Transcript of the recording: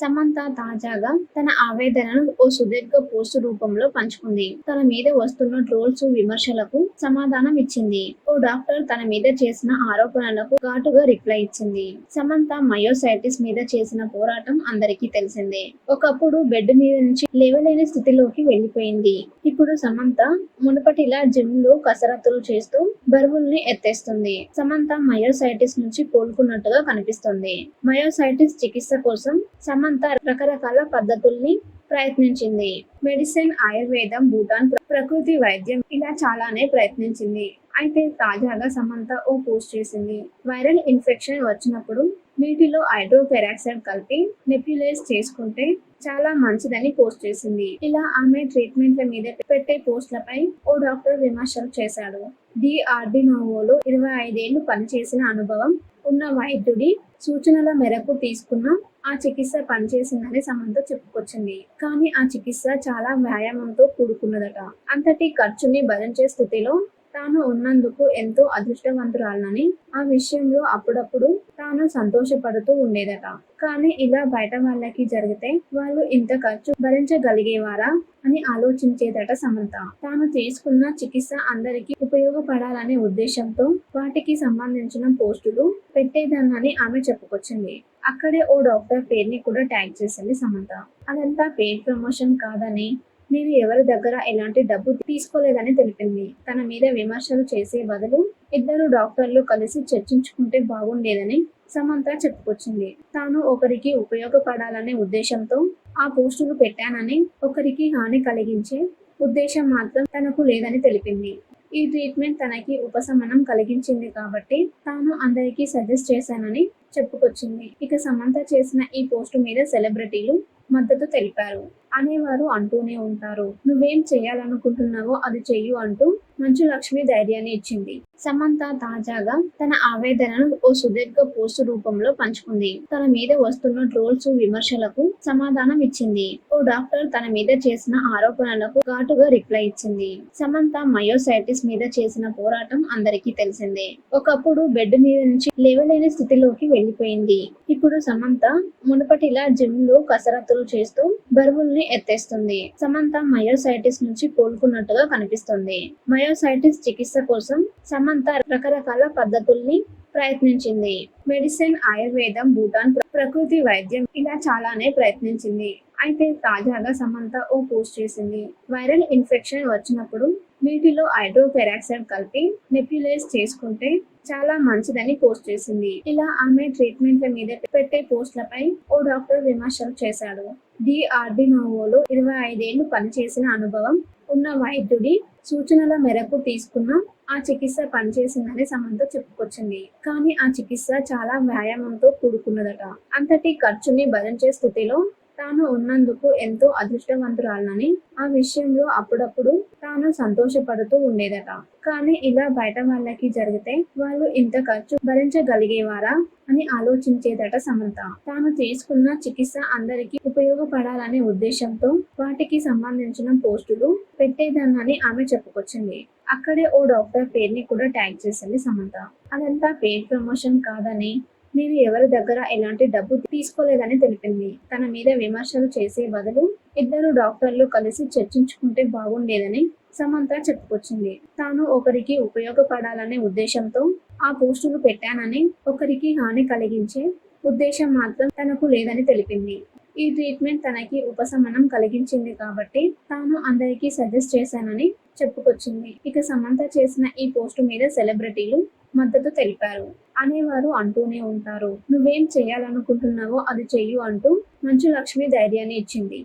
సమంత తాజాగా తన ఆవేదనను ఓ సుదీర్ఘ పోస్టు రూపంలో పంచుకుంది. తన మీద వస్తున్న ట్రోల్స్ విమర్శలకు సమాధానం ఇచ్చింది డాక్టర్ తన మీద చేసిన ఆరోపణలకు ఘాటుగా రిప్లై ఇచ్చింది. సమంత మయోసైటిస్ మీద చేసిన పోరాటం అందరికీ తెలిసిందే. ఒకప్పుడు బెడ్ మీద నుంచి లేవలేని స్థితిలోకి వెళ్ళిపోయింది ఇప్పుడు సమంత మునుపటిలా జిమ్లో కసరత్తులు చేస్తూ బరువుల్ని ఎత్తేస్తుంది. సమంత మయోసైటిస్ నుంచి కోలుకున్నట్టుగా కనిపిస్తుంది. మయోసైటిస్ చికిత్స కోసం సమంత రకరకాల పద్ధతుల్ని ప్రయత్నించింది. మెడిసిన్ ఆయుర్వేదం భూటాన్ ప్రకృతి వైద్యం ఇలా చాలానే ప్రయత్నించింది. అయితే తాజాగా సమంత ఓ పోస్ట్ చేసింది. వైరల్ ఇన్ఫెక్షన్ వచ్చినప్పుడు నీటిలో హైడ్రోపెరాక్సైడ్ కలిపి నెప్యులైజ్ చేసుకుంటే చాలా మంచిదని పోస్ట్ చేసింది. ఇలా ఆమె ట్రీట్మెంట్ల మీద పెట్టే పోస్ట్లపై ఓ డాక్టర్ విమర్శలు చేశాడు. డిఆర్డినోవోలో ఇరవై ఐదేళ్ళు పనిచేసిన అనుభవం ఉన్న వైద్యుడి సూచనల మేరకు తీసుకున్న ఆ చికిత్స పనిచేసిందని సమంత చెప్పుకొచ్చింది. కానీ ఆ చికిత్స చాలా వ్యాయామంతో కూడుకున్నదట. అంతటి ఖర్చుని భరించే స్థితిలో తాను ఉన్నందుకు ఎంతో అదృష్టవంతురాలని ఆ విషయంలో అప్పుడప్పుడు తాను సంతోషపడుతూ ఉండేదట. కానీ ఇలా బయట వాళ్ళకి జరిగితే వాళ్ళు ఇంత ఖర్చు భరించగలిగేవారా అని ఆలోచించేదట సమంత. తాను తీసుకున్న చికిత్స అందరికీ ఉపయోగపడాలనే ఉద్దేశంతో వాటికి సంబంధించిన పోస్టులు పెట్టేదానని ఆమె చెప్పుకొచ్చింది. అక్కడే ఓ డాక్టర్ పేరుని కూడా ట్యాగ్ చేసింది సమంత. అదంతా పెయిడ్ ప్రమోషన్ కాదని నేను ఎవరి దగ్గర ఎలాంటి డబ్బు తీసుకోలేదని తెలిపింది. తన మీద విమర్శలు చేసే బదులు ఇద్దరు డాక్టర్లు కలిసి చర్చించుకుంటే బాగుండేదని సమంత చెప్పుకొచ్చింది. తాను ఒకరికి ఉపయోగపడాలనే ఉద్దేశంతో ఆ పోస్టులు పెట్టానని ఒకరికి హాని కలిగించే ఉద్దేశం మాత్రం తనకు లేదని తెలిపింది. ఈ ట్రీట్మెంట్ తనకి ఉపశమనం కలిగించింది కాబట్టి తాను అందరికీ సజెస్ట్ చేశానని చెప్పుకొచ్చింది. ఇక సమంత చేసిన ఈ పోస్టు మీద సెలబ్రిటీలు మద్దతు తెలిపారు. అనేవారు అంటూనే ఉంటారు. నువ్వేం చేయాలనుకుంటున్నావో అది చెయ్యు అంటూ మంచు లక్ష్మి ధైర్యాన్ని ఇచ్చింది. సమంత తాజాగా తన ఆవేదనను ఓ సుదీర్ఘ పోస్ట్ రూపంలో పంచుకుంది. తన మీద వస్తున్న ట్రోల్స్ విమర్శలకు సమాధానం ఇచ్చింది. ఓ డాక్టర్ తన మీద చేసిన ఆరోపణలకు ఘాటుగా రిప్లై ఇచ్చింది. సమంత మయోసైటిస్ మీద చేసిన పోరాటం అందరికీ తెలిసిందే. ఒకప్పుడు బెడ్ మీద నుంచి లేవలేని స్థితిలోకి వెళ్ళిపోయింది ఇప్పుడు సమంత మునుపటిలా జిమ్లో కసరత్తులు చేస్తూ బరువుల్ని ఎత్తేస్తుంది. సమంత మయోసైటిస్ నుంచి కోలుకున్నట్టుగా కనిపిస్తుంది. మయోసైటిస్ చికిత్స కోసం సమంత రకరకాల పద్ధతుల్ని ప్రయత్నించింది. మెడిసిన్ ఆయుర్వేదం భూటాన్ ప్రకృతి వైద్యం ఇలా చాలానే ప్రయత్నించింది. అయితే తాజాగా సమంత ఓ పోస్ట్ చేసింది. వైరల్ ఇన్ఫెక్షన్ వచ్చినప్పుడు నీటిలో హైడ్రోపెరాక్సైడ్ కలిపి నెప్యులైజ్ చేసుకుంటే చాలా మంచిదని పోస్ట్ చేసింది. ఇలా ఆమె ట్రీట్మెంట్ల మీద పెట్టే పోస్ట్లపై ఓ డాక్టర్ విమర్శలు చేశాడు. డిఆర్డినోవోలో ఇరవై ఐదేళ్ళు పనిచేసిన అనుభవం ఉన్న వైద్యుడి సూచనల మేరకు తీసుకున్న. ఆ చికిత్స పనిచేసిందని సమంత చెప్పుకొచ్చింది. కానీ ఆ చికిత్స చాలా వ్యాయామంతో కూడుకున్నదట. అంతటి ఖర్చుని భరించే స్థితిలో తాను ఉన్నందుకు ఎంతో అదృష్టవంతురాలని ఆ విషయంలో అప్పుడప్పుడు తాను సంతోషపడుతూ ఉండేదట. కానీ ఇలా బయట వాళ్ళకి జరిగితే వాళ్ళు ఇంత ఖర్చు భరించగలిగేవారా అని ఆలోచించేదట సమంత. తాను తీసుకున్న చికిత్స అందరికీ ఉపయోగపడాలనే ఉద్దేశంతో వాటికి సంబంధించిన పోస్టులు పెట్టేదాన్నని ఆమె చెప్పుకొచ్చింది. అక్కడే ఓ డాక్టర్ పేరుని కూడా ట్యాగ్ చేసింది సమంత. అదంతా పెయిడ్ ప్రమోషన్ కాదని నేను ఎవరి దగ్గర ఎలాంటి డబ్బు తీసుకోలేదని తెలిపింది. తన మీద విమర్శలు చేసే బదులు ఇద్దరు డాక్టర్లు కలిసి చర్చించుకుంటే బాగుండేదని సమంత చెప్పుకొచ్చింది. తాను ఒకరికి ఉపయోగపడాలనే ఉద్దేశంతో ఆ పోస్టులు పెట్టానని ఒకరికి హాని కలిగించే ఉద్దేశం మాత్రం తనకు లేదని తెలిపింది. ఈ ట్రీట్మెంట్ తనకి ఉపశమనం కలిగించింది కాబట్టి తాను అందరికీ సజెస్ట్ చేశానని చెప్పుకొచ్చింది. ఇక సమంత చేసిన ఈ పోస్టు మీద సెలబ్రిటీలు మద్దతు తెలిపారు. అనేవారు అంటూనే ఉంటారు. నువ్వేం చేయాలనుకుంటున్నావో అది చెయ్యు అంటూ మంచు లక్ష్మి ధైర్యాన్ని ఇచ్చింది.